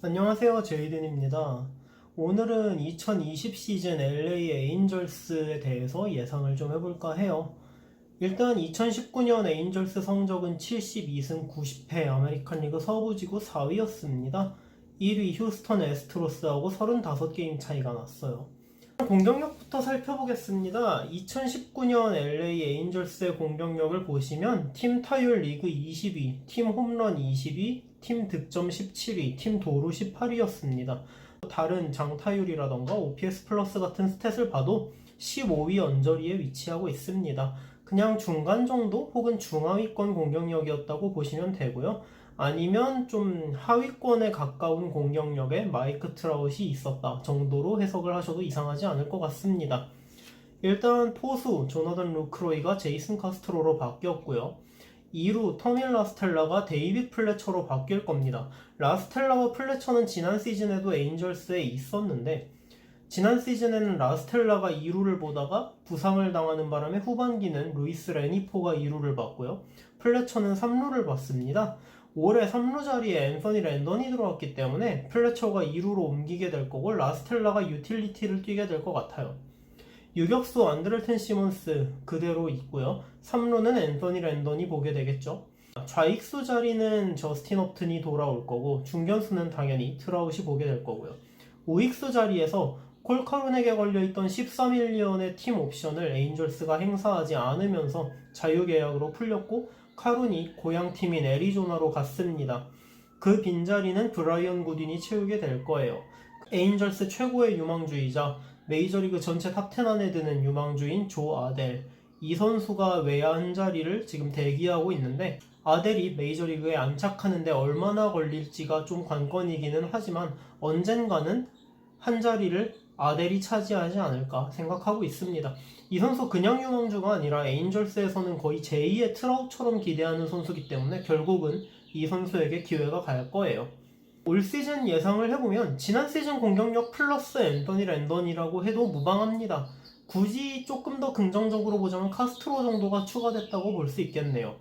안녕하세요. 제이든입니다. 오늘은 2020 시즌 LA 에인절스에 대해서 예상을 좀 해볼까 해요. 일단 2019년 에인절스 성적은 72승 90패 아메리칸 리그 서부지구 4위였습니다. 1위 휴스턴 에스트로스하고 35게임 차이가 났어요. 공격력부터 살펴보겠습니다. 2019년 LA 에인절스의 공격력을 보시면 팀 타율 리그 20위, 팀 홈런 20위, 팀 득점 17위, 팀 도루 18위였습니다. 다른 장타율이라던가 OPS 플러스 같은 스탯을 봐도 15위 언저리에 위치하고 있습니다. 그냥 중간 정도 혹은 중하위권 공격력이었다고 보시면 되고요. 아니면 좀 하위권에 가까운 공격력에 마이크 트라웃이 있었다 정도로 해석을 하셔도 이상하지 않을 것 같습니다. 일단 포수 조나단 루크로이가 제이슨 카스트로로 바뀌었고요. 2루 터밀 라스텔라가 데이빗 플래처로 바뀔 겁니다. 라스텔라와 플래처는 지난 시즌에도 에인절스에 있었는데 지난 시즌에는 라스텔라가 2루를 보다가 부상을 당하는 바람에 후반기는 루이스 레니포가 2루를 봤고요. 플래처는 3루를 봤습니다. 올해 3루 자리에 앤서니 랜던이 들어왔기 때문에 플래처가 2루로 옮기게 될 거고 라스텔라가 유틸리티를 뛰게 될 것 같아요. 유격수 안드레텐 시몬스 그대로 있고요. 3루는 앤서니 랜던이 보게 되겠죠. 좌익수 자리는 저스틴 업튼이 돌아올 거고 중견수는 당연히 트라웃이 보게 될 거고요. 우익수 자리에서 콜카룬에게 걸려있던 13일리언의 팀 옵션을 에인절스가 행사하지 않으면서 자유계약으로 풀렸고 카룬이 고향팀인 애리조나로 갔습니다. 그 빈자리는 브라이언 구딘이 채우게 될 거예요. 에인절스 최고의 유망주이자 메이저리그 전체 탑10 안에 드는 유망주인 조 아델. 이 선수가 외야 한 자리를 지금 대기하고 있는데 아델이 메이저리그에 안착하는데 얼마나 걸릴지가 좀 관건이기는 하지만 언젠가는 한 자리를 아델이 차지하지 않을까 생각하고 있습니다. 이 선수 그냥 유망주가 아니라 에인절스에서는 거의 제2의 트라우처럼 기대하는 선수이기 때문에 결국은 이 선수에게 기회가 갈 거예요. 올 시즌 예상을 해보면 지난 시즌 공격력 플러스 앤더니 랜던이라고 해도 무방합니다. 굳이 조금 더 긍정적으로 보자면 카스트로 정도가 추가됐다고 볼 수 있겠네요.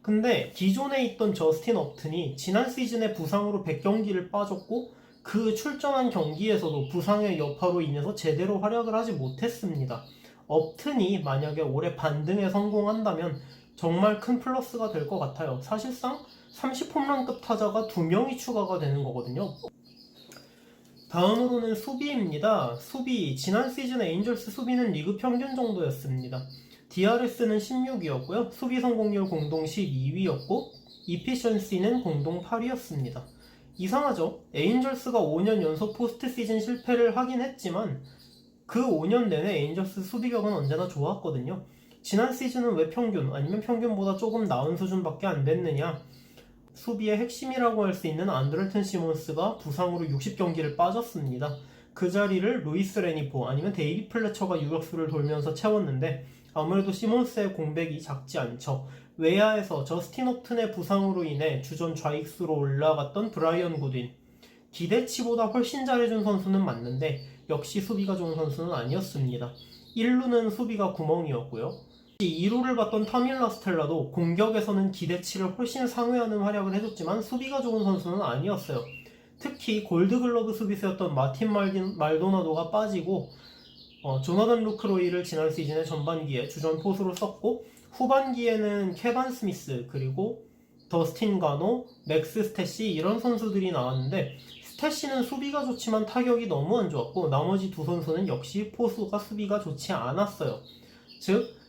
근데 기존에 있던 저스틴 업튼이 지난 시즌에 부상으로 100경기를 빠졌고 그 출전한 경기에서도 부상의 여파로 인해서 제대로 활약을 하지 못했습니다. 업튼이 만약에 올해 반등에 성공한다면 정말 큰 플러스가 될 것 같아요. 사실상 30홈런급 타자가 2명이 추가가 되는 거거든요. 다음으로는 수비입니다. 수비, 지난 시즌 에 인절스 수비는 리그 평균 정도였습니다. DRS는 16위였고요. 수비 성공률 공동 12위였고, 이피션시는 공동 8위였습니다. 이상하죠? 에인절스가 5년 연속 포스트 시즌 실패를 하긴 했지만, 그 5년 내내 에인절스 수비력은 언제나 좋았거든요. 지난 시즌은 왜 평균, 아니면 평균보다 조금 나은 수준밖에 안 됐느냐? 수비의 핵심이라고 할 수 있는 안드레튼 시몬스가 부상으로 60경기를 빠졌습니다. 그 자리를 루이스 레니포 아니면 데이비 플래처가 유격수를 돌면서 채웠는데 아무래도 시몬스의 공백이 작지 않죠. 외야에서 저스틴 옵튼의 부상으로 인해 주전 좌익수로 올라갔던 브라이언 구딘 기대치보다 훨씬 잘해준 선수는 맞는데 역시 수비가 좋은 선수는 아니었습니다. 1루는 수비가 구멍이었고요. 2루를 봤던 타밀라 스텔라도 공격에서는 기대치를 훨씬 상회하는 활약을 해줬지만 수비가 좋은 선수는 아니었어요. 특히 골드글러브 수비수였던 마틴 말딘, 말도나도가 빠지고 어, 조나단 루크로이를 지난 시즌의 전반기에 주전 포수로 썼고 후반기에는 케반 스미스 그리고 더스틴 가노, 맥스 스태시 이런 선수들이 나왔는데 스태시는 수비가 좋지만 타격이 너무 안 좋았고 나머지 두 선수는 역시 포수가 수비가 좋지 않았어요. 즉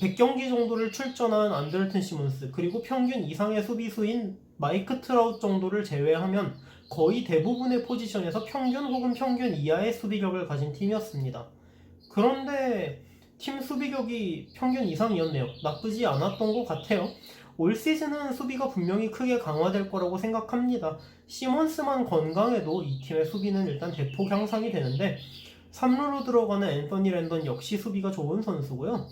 100경기 정도를 출전한 안드레튼 시몬스 그리고 평균 이상의 수비수인 마이크 트라웃 정도를 제외하면 거의 대부분의 포지션에서 평균 혹은 평균 이하의 수비력을 가진 팀이었습니다. 그런데 팀 수비력이 평균 이상이었네요. 나쁘지 않았던 것 같아요. 올 시즌은 수비가 분명히 크게 강화될 거라고 생각합니다. 시몬스만 건강해도 이 팀의 수비는 일단 대폭 향상이 되는데 3루로 들어가는 앤서니 랜던 역시 수비가 좋은 선수고요.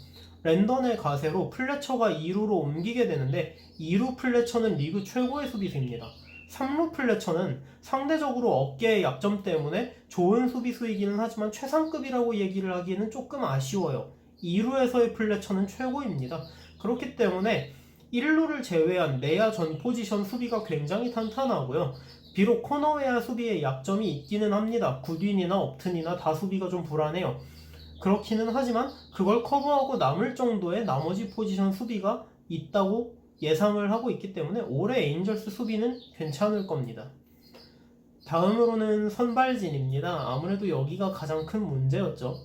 랜던의 가세로 플래처가 2루로 옮기게 되는데 2루 플래처는 리그 최고의 수비수입니다. 3루 플래처는 상대적으로 어깨의 약점 때문에 좋은 수비수이기는 하지만 최상급이라고 얘기를 하기에는 조금 아쉬워요. 2루에서의 플래처는 최고입니다. 그렇기 때문에 1루를 제외한 내야 전 포지션 수비가 굉장히 탄탄하고요. 비록 코너웨어 수비에 약점이 있기는 합니다. 굿윈이나 업튼이나 다 수비가 좀 불안해요. 그렇기는 하지만 그걸 커버하고 남을 정도의 나머지 포지션 수비가 있다고 예상을 하고 있기 때문에 올해 에인절스 수비는 괜찮을 겁니다. 다음으로는 선발진입니다. 아무래도 여기가 가장 큰 문제였죠.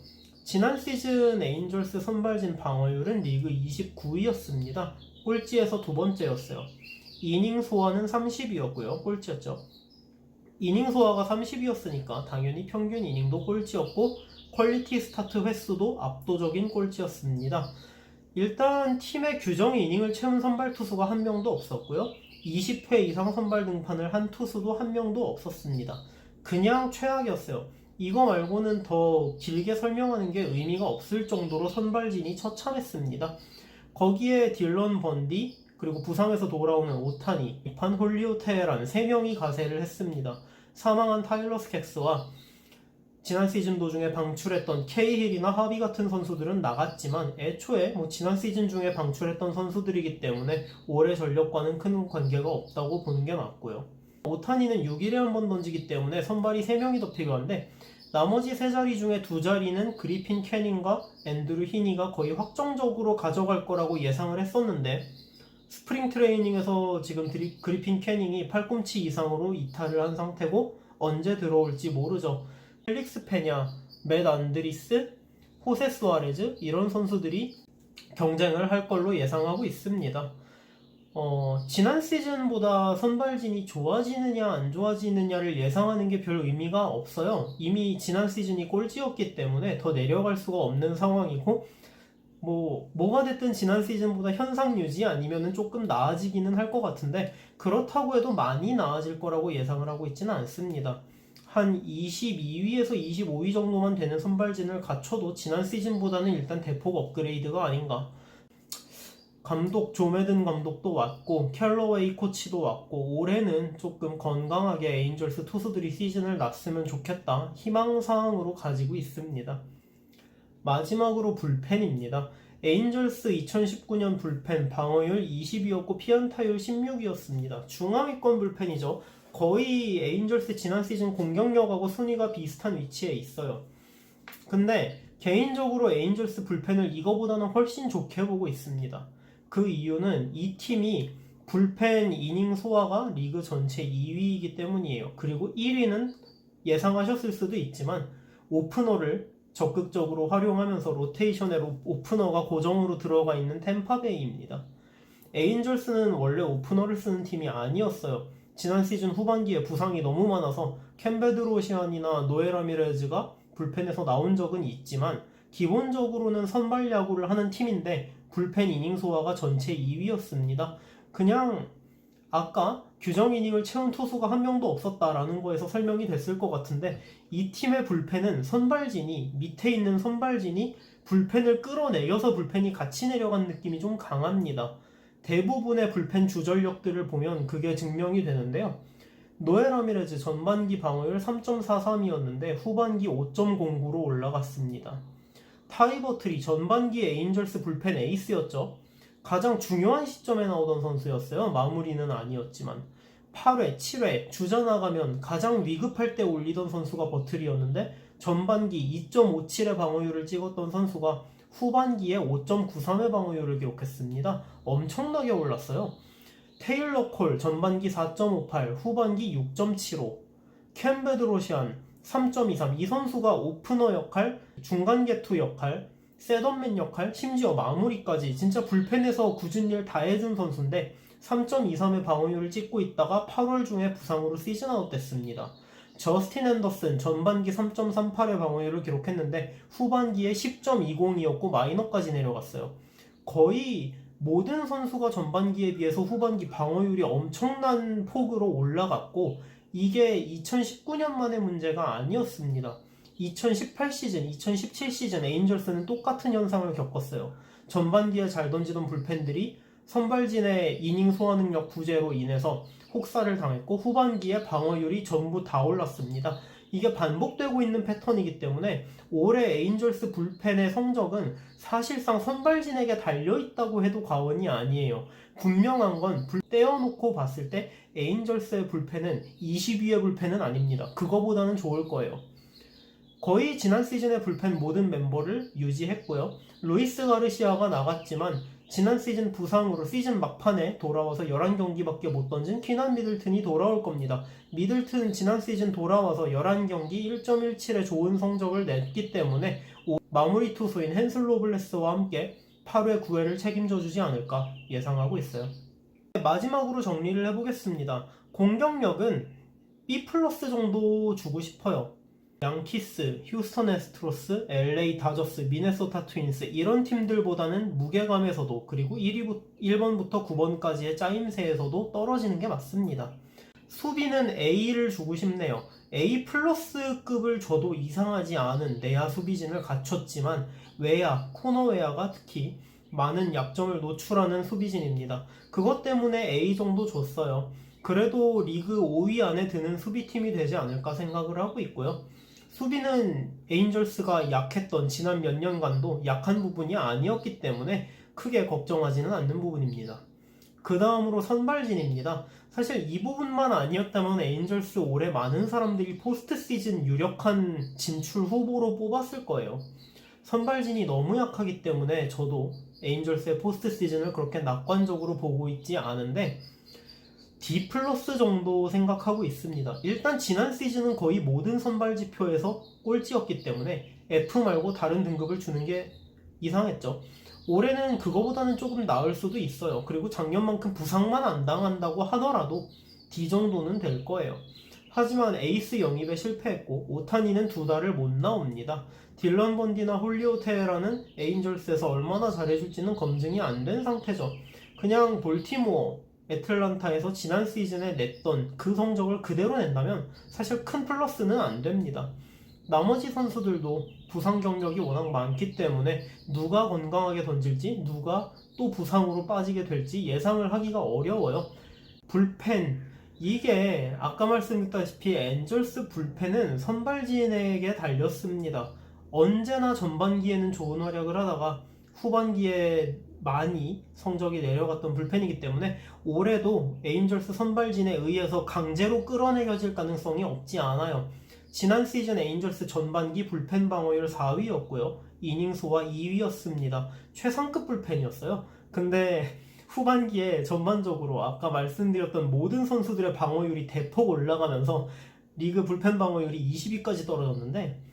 지난 시즌 에인절스 선발진 방어율은 리그 29위였습니다. 꼴찌에서 두 번째였어요. 이닝 소화는 30이었고요. 꼴찌였죠. 이닝 소화가 30이었으니까 당연히 평균 이닝도 꼴찌였고 퀄리티 스타트 횟수도 압도적인 꼴찌였습니다. 일단 팀의 규정 이닝을 채운 선발 투수가 한 명도 없었고요. 20회 이상 선발 등판을 한 투수도 한 명도 없었습니다. 그냥 최악이었어요. 이거 말고는 더 길게 설명하는 게 의미가 없을 정도로 선발진이 처참했습니다. 거기에 딜런 번디, 그리고 부상에서 돌아오는 오타니, 이판 홀리오테란 3명이 가세를 했습니다. 사망한 타일러 스캑스와 지난 시즌 도중에 방출했던 케이힐이나 하비 같은 선수들은 나갔지만 애초에 뭐 지난 시즌 중에 방출했던 선수들이기 때문에 올해 전력과는 큰 관계가 없다고 보는 게 맞고요. 오타니는 6일에 한 번 던지기 때문에 선발이 3명이 더 필요한데 나머지 세 자리 중에 두 자리는 그리핀 캐닝과 앤드루 히니가 거의 확정적으로 가져갈 거라고 예상을 했었는데 스프링 트레이닝에서 지금 드리, 그리핀 캐닝이 팔꿈치 이상으로 이탈을 한 상태고 언제 들어올지 모르죠. 펠릭스 페냐, 맷 안드리스, 호세 수아레즈 이런 선수들이 경쟁을 할 걸로 예상하고 있습니다. 어, 지난 시즌보다 선발진이 좋아지느냐 안 좋아지느냐를 예상하는 게 별 의미가 없어요. 이미 지난 시즌이 꼴찌였기 때문에 더 내려갈 수가 없는 상황이고 뭐 뭐가 됐든 지난 시즌보다 현상 유지 아니면은 조금 나아지기는 할 것 같은데 그렇다고 해도 많이 나아질 거라고 예상을 하고 있지는 않습니다. 한 22위에서 25위 정도만 되는 선발진을 갖춰도 지난 시즌보다는 일단 대폭 업그레이드가 아닌가. 감독 조메든 감독도 왔고 캘러웨이 코치도 왔고 올해는 조금 건강하게 에인절스 투수들이 시즌을 났으면 좋겠다 희망사항으로 가지고 있습니다. 마지막으로 불펜입니다. 에인절스 2019년 불펜 방어율 20이었고 피안타율 16이었습니다. 중하위권 불펜이죠. 거의 에인절스 지난 시즌 공격력하고 순위가 비슷한 위치에 있어요. 근데 개인적으로 에인절스 불펜을 이거보다는 훨씬 좋게 보고 있습니다. 그 이유는 이 팀이 불펜 이닝 소화가 리그 전체 2위이기 때문이에요. 그리고 1위는 예상하셨을 수도 있지만 오프너를 적극적으로 활용하면서 로테이션에 로- 오프너가 고정으로 들어가 있는 템파베이입니다. 에인절스는 원래 오프너를 쓰는 팀이 아니었어요. 지난 시즌 후반기에 부상이 너무 많아서 캠베드로시안이나 노에라미레즈가 불펜에서 나온 적은 있지만 기본적으로는 선발 야구를 하는 팀인데 불펜 이닝 소화가 전체 2위였습니다. 그냥 아까 규정 이닝을 채운 투수가 한 명도 없었다라는 거에서 설명이 됐을 것 같은데 이 팀의 불펜은 선발진이 밑에 있는 선발진이 불펜을 끌어내려서 불펜이 같이 내려간 느낌이 좀 강합니다. 대부분의 불펜 주전력들을 보면 그게 증명이 되는데요. 노엘 라미레즈 전반기 방어율 3.43이었는데 후반기 5.09로 올라갔습니다. 타이버트리 전반기 에인절스 불펜 에이스였죠. 가장 중요한 시점에 나오던 선수였어요. 마무리는 아니었지만 8회, 7회 주자 나가면 가장 위급할 때 올리던 선수가 버틀이었는데 전반기 2.57의 방어율을 찍었던 선수가 후반기에 5.93의 방어율을 기록했습니다. 엄청나게 올랐어요. 테일러 콜 전반기 4.58, 후반기 6.75, 캠베드로시안 3.23. 이 선수가 오프너 역할, 중간 개투 역할, 셋업맨 역할, 심지어 마무리까지 진짜 불펜에서 굳은 일 다 해준 선수인데 3.23의 방어율을 찍고 있다가 8월 중에 부상으로 시즌 아웃 됐습니다. 저스틴 앤더슨 전반기 3.38의 방어율을 기록했는데 후반기에 10.20이었고 마이너까지 내려갔어요. 거의 모든 선수가 전반기에 비해서 후반기 방어율이 엄청난 폭으로 올라갔고 이게 2019년 만의 문제가 아니었습니다. 2018 시즌, 2017 시즌 에인절스는 똑같은 현상을 겪었어요. 전반기에 잘 던지던 불펜들이 선발진의 이닝 소화 능력 부재로 인해서 혹사를 당했고 후반기에 방어율이 전부 다 올랐습니다. 이게 반복되고 있는 패턴이기 때문에 올해 에인절스 불펜의 성적은 사실상 선발진에게 달려있다고 해도 과언이 아니에요. 분명한 건불 떼어놓고 봤을 때 에인절스의 불펜은 20위의 불펜은 아닙니다. 그거보다는 좋을 거예요. 거의 지난 시즌의 불펜 모든 멤버를 유지했고요. 루이스 가르시아가 나갔지만 지난 시즌 부상으로 시즌 막판에 돌아와서 11경기밖에 못 던진 키난 미들튼이 돌아올 겁니다. 미들튼 지난 시즌 돌아와서 11경기 1.17의 좋은 성적을 냈기 때문에 오- 마무리 투수인 헨슬 로블레스와 함께 8회 9회를 책임져 주지 않을까 예상하고 있어요. 마지막으로 정리를 해보겠습니다. 공격력은 B 플러스 정도 주고 싶어요. 양키스, 휴스턴 에스트로스, LA 다저스, 미네소타 트윈스 이런 팀들보다는 무게감에서도 그리고 1위 1번부터 9번까지의 짜임새에서도 떨어지는 게 맞습니다. 수비는 A를 주고 싶네요. A 플러스급을 줘도 이상하지 않은 내야 수비진을 갖췄지만 외야, 코너 외야가 특히 많은 약점을 노출하는 수비진입니다. 그것 때문에 A 정도 줬어요. 그래도 리그 5위 안에 드는 수비팀이 되지 않을까 생각을 하고 있고요. 수비는 에인절스가 약했던 지난 몇 년간도 약한 부분이 아니었기 때문에 크게 걱정하지는 않는 부분입니다. 그 다음으로 선발진입니다. 사실 이 부분만 아니었다면 에인절스 올해 많은 사람들이 포스트 시즌 유력한 진출 후보로 뽑았을 거예요. 선발진이 너무 약하기 때문에 저도 에인절스의 포스트 시즌을 그렇게 낙관적으로 보고 있지 않은데 D 플러스 정도 생각하고 있습니다. 일단 지난 시즌은 거의 모든 선발 지표에서 꼴찌였기 때문에 F 말고 다른 등급을 주는 게 이상했죠. 올해는 그거보다는 조금 나을 수도 있어요. 그리고 작년만큼 부상만 안 당한다고 하더라도 D 정도는 될 거예요. 하지만 에이스 영입에 실패했고 오타니는 두 달을 못 나옵니다. 딜런 번디나 홀리오테라는 에인절스에서 얼마나 잘해줄지는 검증이 안 된 상태죠. 그냥 볼티모어, 애틀란타에서 지난 시즌에 냈던 그 성적을 그대로 낸다면 사실 큰 플러스는 안 됩니다. 나머지 선수들도 부상 경력이 워낙 많기 때문에 누가 건강하게 던질지 누가 또 부상으로 빠지게 될지 예상을 하기가 어려워요. 불펜 이게 아까 말씀드렸다시피 엔젤스 불펜은 선발진에게 달렸습니다. 언제나 전반기에는 좋은 활약을 하다가 후반기에 많이 성적이 내려갔던 불펜이기 때문에 올해도 에인절스 선발진에 의해서 강제로 끌어내려질 가능성이 없지 않아요. 지난 시즌 에인절스 전반기 불펜 방어율 4위였고요. 이닝수와 2위였습니다. 최상급 불펜이었어요. 근데 후반기에 전반적으로 아까 말씀드렸던 모든 선수들의 방어율이 대폭 올라가면서 리그 불펜 방어율이 20위까지 떨어졌는데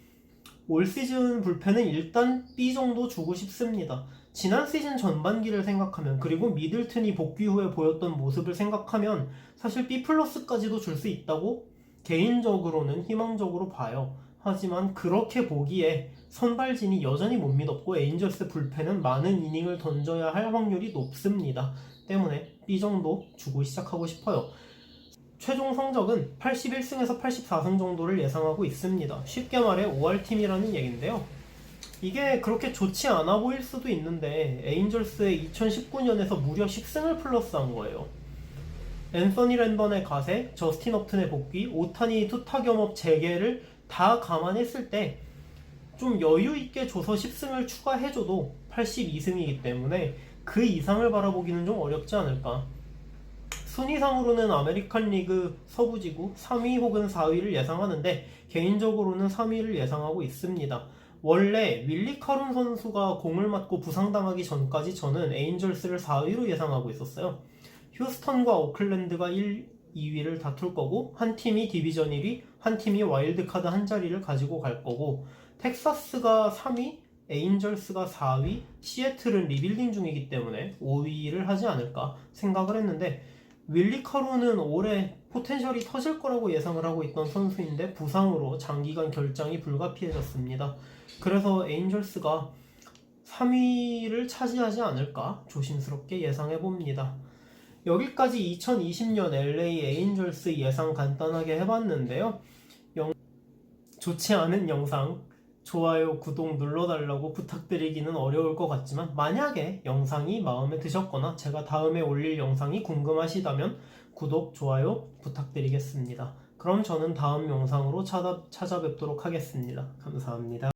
올 시즌 불펜은 일단 B 정도 주고 싶습니다. 지난 시즌 전반기를 생각하면 그리고 미들튼이 복귀 후에 보였던 모습을 생각하면 사실 B 플러스까지도 줄 수 있다고 개인적으로는 희망적으로 봐요. 하지만 그렇게 보기에 선발진이 여전히 못 믿었고 에인절스 불펜은 많은 이닝을 던져야 할 확률이 높습니다. 때문에 B 정도 주고 시작하고 싶어요. 최종 성적은 81승에서 84승 정도를 예상하고 있습니다. 쉽게 말해 5할 팀이라는 얘긴데요. 이게 그렇게 좋지 않아 보일 수도 있는데 에인절스의 2019년에서 무려 10승을 플러스한 거예요. 앤서니 랜던의 가세, 저스틴 업튼의 복귀, 오타니 투타 겸업 재개를 다 감안했을 때 좀 여유 있게 줘서 10승을 추가해줘도 82승이기 때문에 그 이상을 바라보기는 좀 어렵지 않을까. 순위상으로는 아메리칸 리그 서부지구 3위 혹은 4위를 예상하는데 개인적으로는 3위를 예상하고 있습니다. 원래 윌리 카룬 선수가 공을 맞고 부상당하기 전까지 저는 에인절스를 4위로 예상하고 있었어요. 휴스턴과 오클랜드가 1, 2위를 다툴 거고 한 팀이 디비전 1위, 한 팀이 와일드카드 한 자리를 가지고 갈 거고 텍사스가 3위, 에인절스가 4위, 시애틀은 리빌딩 중이기 때문에 5위를 하지 않을까 생각을 했는데 윌리 카루는 올해 포텐셜이 터질 거라고 예상을 하고 있던 선수인데 부상으로 장기간 결장이 불가피해졌습니다. 그래서 에인절스가 3위를 차지하지 않을까 조심스럽게 예상해 봅니다. 여기까지 2020년 LA 에인절스 예상 간단하게 해봤는데요. 영- 좋지 않은 영상 좋아요, 구독 눌러달라고 부탁드리기는 어려울 것 같지만 만약에 영상이 마음에 드셨거나 제가 다음에 올릴 영상이 궁금하시다면 구독, 좋아요 부탁드리겠습니다. 그럼 저는 다음 영상으로 찾아, 찾아뵙도록 하겠습니다. 감사합니다.